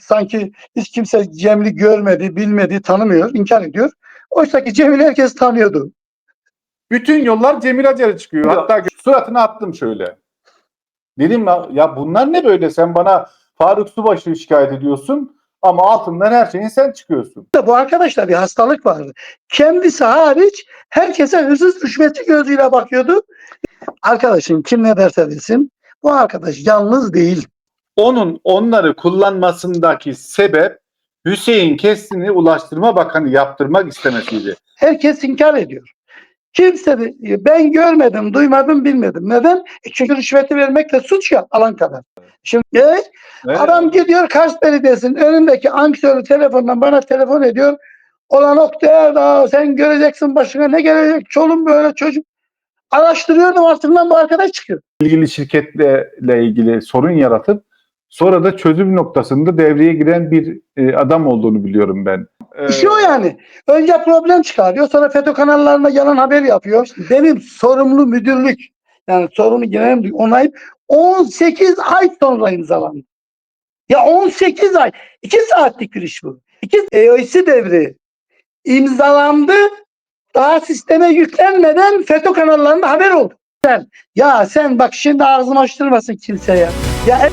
Sanki hiç kimse Cemil'i görmedi, bilmedi, tanımıyor, inkar ediyor. Oysa ki Cemil'i herkes tanıyordu. Bütün yollar Cemil Acar'a çıkıyor. Hatta suratına attım şöyle. Dedim ya, ya bunlar ne böyle sen bana Faruk Subaşı'yı şikayet ediyorsun ama altından her şeyin sen çıkıyorsun. Bu arkadaşta bir hastalık vardı. Kendisi hariç herkese hırsız rüşvetçi gözüyle bakıyordu. Arkadaşın kim ne derse desin bu arkadaş yalnız değil. Onun onları kullanmasındaki sebep Hüseyin Keskin'i Ulaştırma Bakanı yaptırmak istemesiydi. Herkes inkar ediyor. Kimse de, ben görmedim, duymadım, bilmedim. Neden? E çünkü rüşveti vermek de suç ya alan kadar. Şimdi evet, Evet. adam gidiyor Kars Belediyesi'nin önündeki anksiyonu telefondan bana telefon ediyor. Olan Oktay daha sen göreceksin başına ne gelecek çolum böyle çocuk. Araştırıyordum altından bu arkadaş çıkıyor. ilgili şirketle ilgili sorun yaratıp sonra da çözüm noktasında devreye giren bir e, adam olduğunu biliyorum ben. Ee, İşi o yani. Önce problem çıkarıyor sonra FETÖ kanallarına yalan haber yapıyor. Benim sorumlu müdürlük yani sorumlu genel müdürlük onayıp 18 ay sonra imzalandı. Ya 18 ay. 2 saatlik bir iş bu. 2 EOC devri imzalandı. Daha sisteme yüklenmeden FETÖ kanallarında haber oldu. Ya sen bak şimdi ağzımı açtırmasın kimseye. Ya